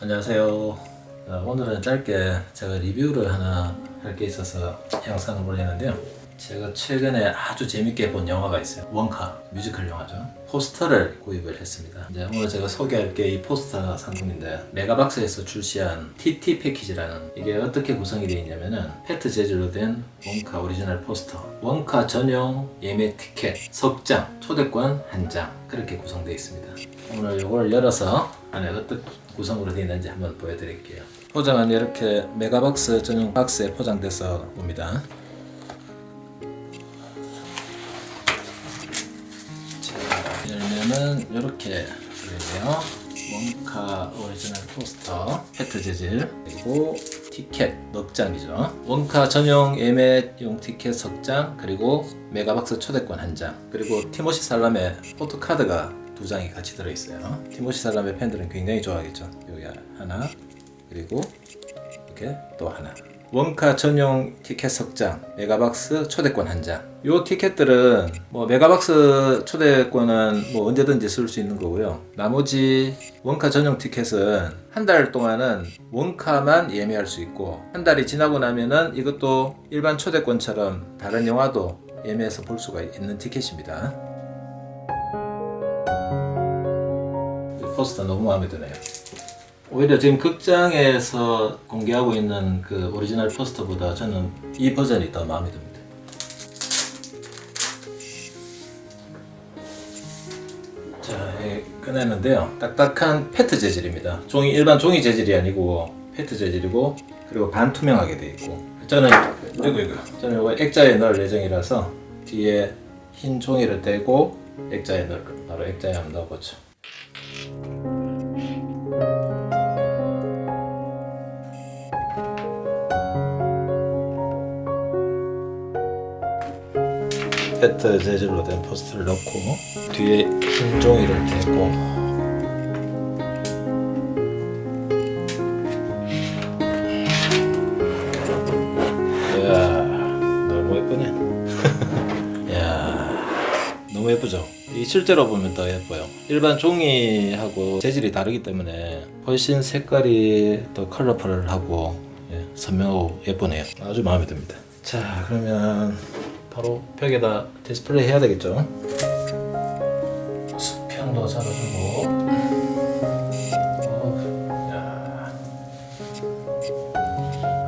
안녕하세요. 어, 오늘은 짧게 제가 리뷰를 하나 할 게 있어서 영상을 올리는데요. 제가 최근에 아주 재밌게 본 영화가 있어요. 원카 뮤지컬 영화죠. 포스터를 구입을 했습니다. 이제 오늘 제가 소개할 게 이 포스터 상품인데 메가박스에서 출시한 TT 패키지라는 이게 어떻게 구성이 되어 있냐면은 페트 재질로 된 원카 오리지널 포스터, 원카 전용 예매 티켓, 석장, 초대권 한 장 그렇게 구성되어 있습니다. 오늘 이걸 열어서 안에 어떤 구성으로 되어 있는지 한번 보여드릴게요. 포장은 이렇게 메가박스 전용 박스에 포장돼서 옵니다. 열면은 이렇게 되네요. 원카 오리지널 포스터, 페트 재질, 그리고 티켓 넉 장이죠. 원카 전용 예매용 티켓 석 장, 그리고 메가박스 초대권 한 장, 그리고 티모시 살람의 포토카드가 두 장이 같이 들어있어요. 티모시 살람의 팬들은 굉장히 좋아하겠죠. 여기 하나, 그리고 이렇게 또 하나. 원카 전용 티켓 석장, 메가박스 초대권 한 장. 요 티켓들은 뭐 메가박스 초대권은 뭐 언제든지 쓸 수 있는 거고요. 나머지 원카 전용 티켓은 한 달 동안은 원카만 예매할 수 있고 한 달이 지나고 나면은 이것도 일반 초대권처럼 다른 영화도 예매해서 볼 수가 있는 티켓입니다. 이 포스터 너무 마음에 드네요. 오히려 지금 극장에서 공개하고 있는 그 오리지널 포스터보다 저는 이 버전이 더 마음에 듭니다. 자, 예. 딱딱한 페트 재질입니다. 종이 일반 종이 재질이 아니고 페트 재질이고 그리고 반투명하게 돼 있고 저는 이거 이거 저는 이거 액자에 넣을 예정이라서 뒤에 흰 종이를 떼고 액자에 넣을 겁니다. 바로 액자에 한번 넣어보죠. 페트 재질로 된 포스트를 넣고 뒤에 흰 종이를 대고. 이야 너무 예쁘네. 이야 너무 예쁘죠? 이 실제로 보면 더 예뻐요. 일반 종이하고 재질이 다르기 때문에 훨씬 색깔이 더 컬러풀하고 예, 선명하고 예쁘네요. 아주 마음에 듭니다. 자 그러면 바로 벽에다 디스플레이 해야 되겠죠? 수평도 잡아주고. 어, 야.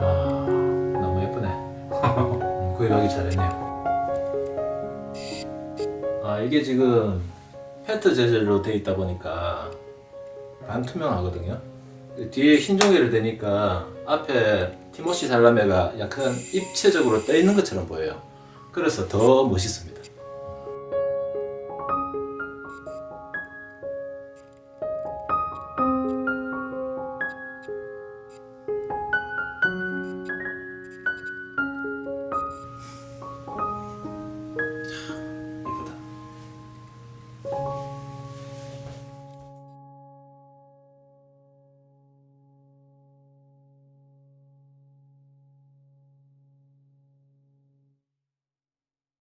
아, 너무 예쁘네. 음, 구입하기 잘했네요. 아 이게 지금 페트 재질로 돼 있다 보니까 반투명하거든요 뒤에 흰 종이를 대니까 앞에 티모시 살라메가 약간 입체적으로 떠 있는 것처럼 보여요. 그래서 더 멋있습니다.